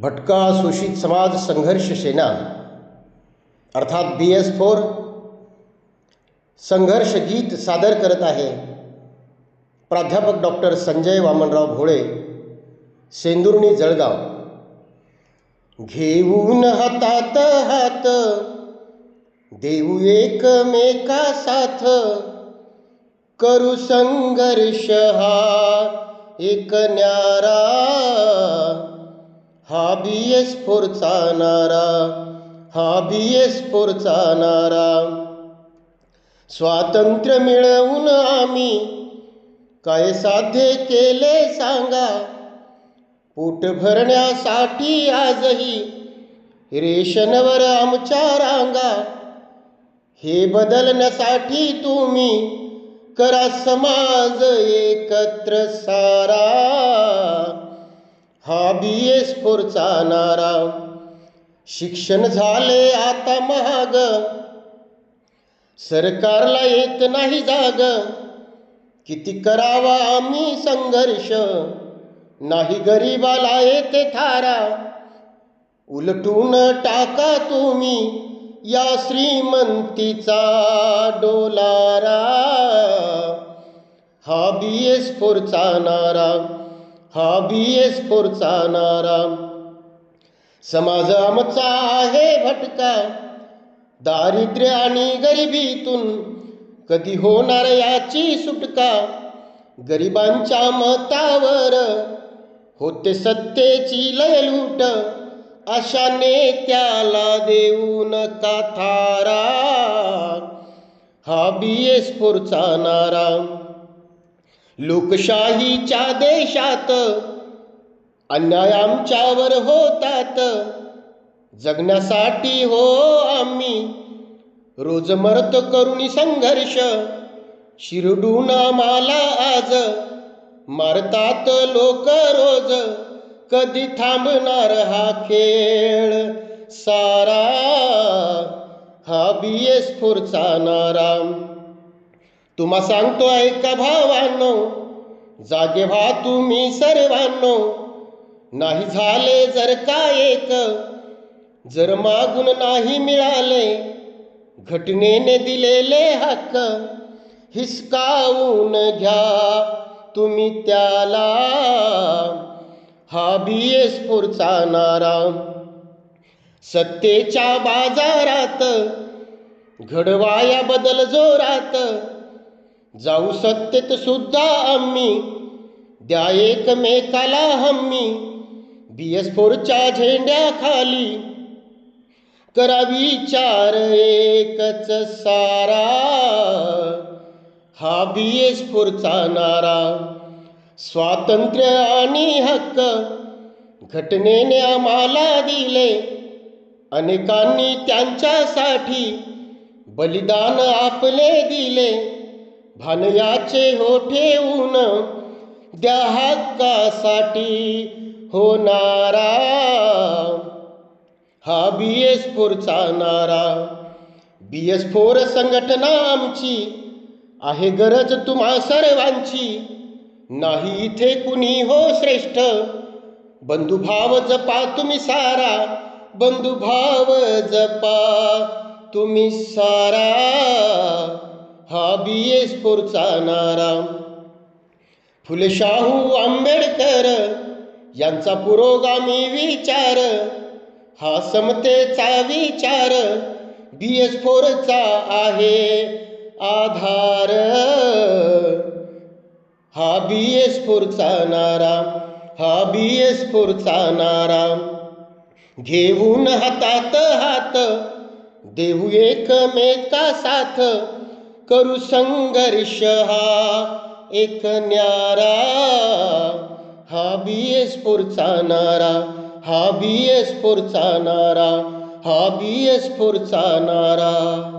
भटका शोषित समाज संघर्ष सेना अर्थात बी एस फोर संघर्ष गीत सादर करत आहे. प्राध्यापक डॉक्टर संजय वामनराव भोळे सेंदुर्णी जळगाव. घेऊन हातात हात देऊ एकमेका साथ. करू संघर्ष हा एक न्यारा. हा बी एस फोरचा नारा हा बी एस फोरचा नारा. स्वातंत्र्य मिळवून आम्ही काय साध्य केले सांगा? पोट भरण्यासाठी आजही रेशनवर आमच्या रांगा. हे बदलण्यासाठी तुम्ही करा समाज एकत्र सारा. हा बी एस फोरचा नारा. शिक्षण झाले आता महाग. सरकारला येत नाही जाग. किती करावा आम्ही संघर्ष. नाही गरिबाला येते थारा. उलटून टाका तुम्ही या श्रीमंतीचा डोलारा. हा बी एस फोरचा नारा. हा बी एस फोरचा नारा. समाज आमचा आहे भटका दारिद्र्य आणि गरिबीतून कधी होणार याची सुटका? गरिबांच्या मतावर होते सत्तेची लय लूट अशा त्याला देऊन का थारा हा बी एस फोरचा नारा. लोकशाहीच्या देशात अन्याय आमच्यावर होतात. जगण्यासाठी हो आम्ही. रोज मरत करुणी संघर्ष शिरडून आम्हाला आज. मारतात लोक रोज कधी थांबणार हा खेळ? सारा हा बी एस फोरचा नाराम तुम्हा सांगतो ऐका भावांनो जागे व्हा तुम्ही सर्वांनो. नाही झाले जर का एक जर मागून नाही मिळाले घटनेने दिलेले हक्क हिसकावून घ्या तुम्ही त्याला. हा बी एस पुरचा नारा. सत्तेच्या बाजारात घडवाया बदल जोरात जाऊ सत्तेत सुद्धा आम्ही. द्या एकमेकाला हम्मी बी एस फोरच्या झेंड्याखाली. करा विचार एकच सारा. हा बी एस फोरचा नारा. स्वातंत्र्य आणि हक्क. घटनेने आम्हाला दिले. अनेकांनी त्यांच्यासाठी बलिदान आपले दिले. भानयाचे हो ठेवून द्या हक्कासाठी होणारा हा बी एस फोरचा नारा. बी एस फोर संघटना आमची आहे गरज तुम्हा सर्वांची. नाही इथे कुणी हो श्रेष्ठ. बंधुभाव जपा तुम्ही सारा. बंधुभाव जपा तुम्ही सारा. हा बी एस फोरचा नारा. फुलशाहू आंबेडकर यांचा पुरोगामी विचार. हा समतेचा विचार बी एस फोरचा आहे आधार. हा बी एस फोरचा नारा हा बी एस फोरचा नारा. घेऊन हातात हात देऊ एकमेका साथ. करू संघर्ष हा एक न्यारा हा बी एस फोरचा नारा हा बी एस फोरचा नारा